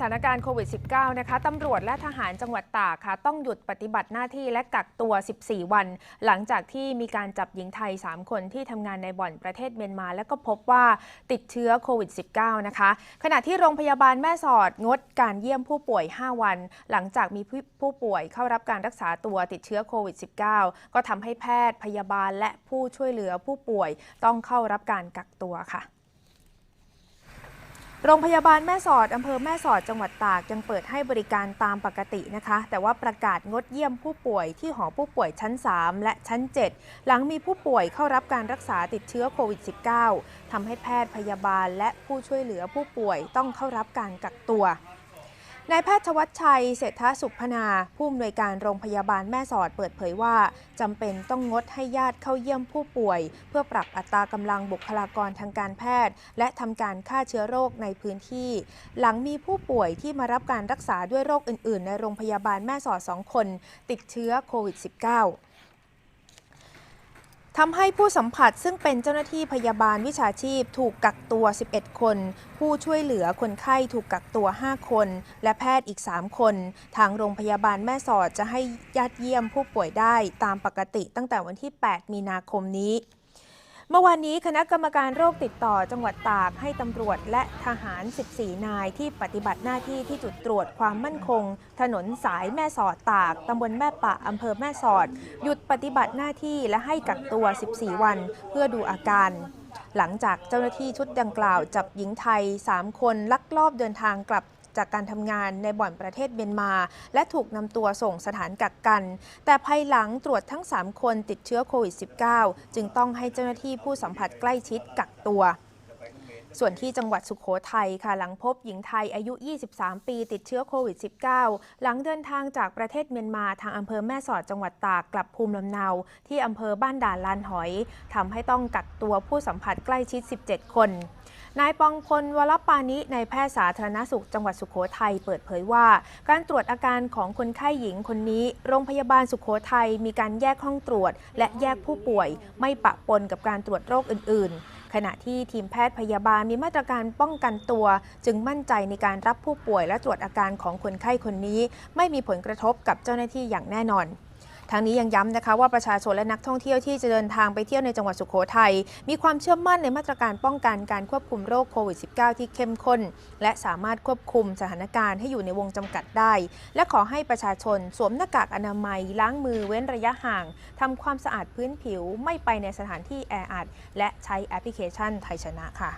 สถานการณ์โควิด -19 นะคะตำรวจและทหารจังหวัดตากค่ะ ต้องหยุดปฏิบัติหน้าที่และกักตัว 14 วัน หลังจากที่มีการจับหญิงไทย 3 คนที่ทำงานในบ่อนประเทศเมียนมา แล้วก็พบว่าติดเชื้อโควิด -19 นะคะ ขณะที่โรงพยาบาลแม่สอดงดการเยี่ยมผู้ป่วย 5 วัน หลังจากมีผู้ผู้ป่วยเข้ารับการรักษาตัวติดเชื้อโควิด -19 ก็ทำให้แพทย์พยาบาลและผู้ช่วยเหลือผู้ป่วยต้องเข้ารับการกักตัวค่ะ โรงพยาบาลแม่สอดอำเภอแม่สอดจังหวัดตากยังเปิดให้บริการตามปกตินะคะ แต่ว่าประกาศงดเยี่ยมผู้ป่วยที่หอผู้ป่วยชั้น 3 และชั้น 7 หลังมีผู้ป่วยเข้ารับการรักษาติดเชื้อโควิด -19 ทำให้แพทย์พยาบาลและผู้ช่วยเหลือผู้ป่วยต้องเข้ารับการกักตัว นายแพทย์ชวัชชัย เศรษฐสุพนา ผู้อำนวยการโรงพยาบาลแม่สอดเปิดเผยว่า จำเป็นต้องงดให้ญาติเข้าเยี่ยมผู้ป่วย เพื่อปรับอัตรากำลังบุคลากรทางการแพทย์ และทำการฆ่าเชื้อโรคในพื้นที่ หลังมีผู้ป่วยที่มารับการรักษาด้วยโรคอื่น ๆ ในโรงพยาบาลแม่สอดสองคน ติดเชื้อโควิด -19 ทำให้ผู้สัมผัสซึ่งเป็นเจ้าหน้าที่พยาบาลวิชาชีพถูกกักตัว 11 คน ผู้ช่วยเหลือคนไข้ถูกกักตัว 5 คน และแพทย์อีก 3 คน ทางโรงพยาบาลแม่สอดจะให้ญาติเยี่ยมผู้ป่วยได้ตามปกติตั้งแต่วันที่ 8 มีนาคมนี้ เมื่อวานนี้คณะกรรมการโรคติดต่อจังหวัดตากให้ตำรวจและทหาร 14 นายที่ปฏิบัติหน้าที่ที่จุดตรวจความมั่นคง ถนนสายแม่สอดตากตำบลแม่ปะอำเภอแม่สอด หยุดปฏิบัติหน้าที่และให้กักตัว 14 วัน เพื่อดูอาการหลังจากเจ้าหน้าที่ชุดดังกล่าวจับหญิงไทย 3 คนลักลอบเดินทางกลับ จากการทำงานในบ่อนประเทศเมียนมา และถูกนำตัวส่งสถานกักกัน แต่ภายหลังตรวจทั้ง 3 คนติดเชื้อโควิด -19 จึงต้องให้เจ้าหน้าที่ผู้สัมผัสใกล้ชิดกักตัว ส่วนที่จังหวัดสุขโขทัยค่ะหลังพบหญิงไทยอายุ 23 ปีติดเชื้อโควิด -19 หลังเดินทางจากประเทศเมียนมาทางอำเภอแม่สอดจังหวัดตากกลับภูมิลำเนา ที่อำเภอบ้านด่านลานหอยทำให้ต้องกักตัวผู้สัมผัสใกล้ชิด 17 คนนายปองพลวรปานิในายแพทย์สาธารณสุขจังหวัดสุขโขทัยเปิดเผยว่า การตรวจอาการของคนไข้หญิงคนนี้ โรงพยาบาลสุขโขทัยมีการแยกห้องตรวจ และแยกผู้ป่วย ไม่ปะปนกับการตรวจโรคอื่นๆ ขณะที่ทีมแพทย์พยาบาลมีมาตรการป้องกันตัว จึงมั่นใจในการรับผู้ป่วยและตรวจอาการของคนไข้คนนี้ ไม่มีผลกระทบกับเจ้าหน้าที่อย่างแน่นอน ทางนี้ยังย้ำนะคะว่าประชาชนและนักท่องเที่ยวที่จะเดินทางไปเที่ยวในจังหวัดสุโขทัยมีความเชื่อมั่นในมาตรการป้องกันการควบคุมโรคโควิด -19 ที่เข้มข้น และสามารถควบคุมสถานการณ์ให้อยู่ในวงจำกัดได้ และขอให้ประชาชนสวมหน้ากากอนามัย ล้างมือเว้นระยะห่างทำความสะอาดพื้นผิวไม่ไปในสถานที่แออัดและใช้แอปพลิเคชันไทยชนะค่ะ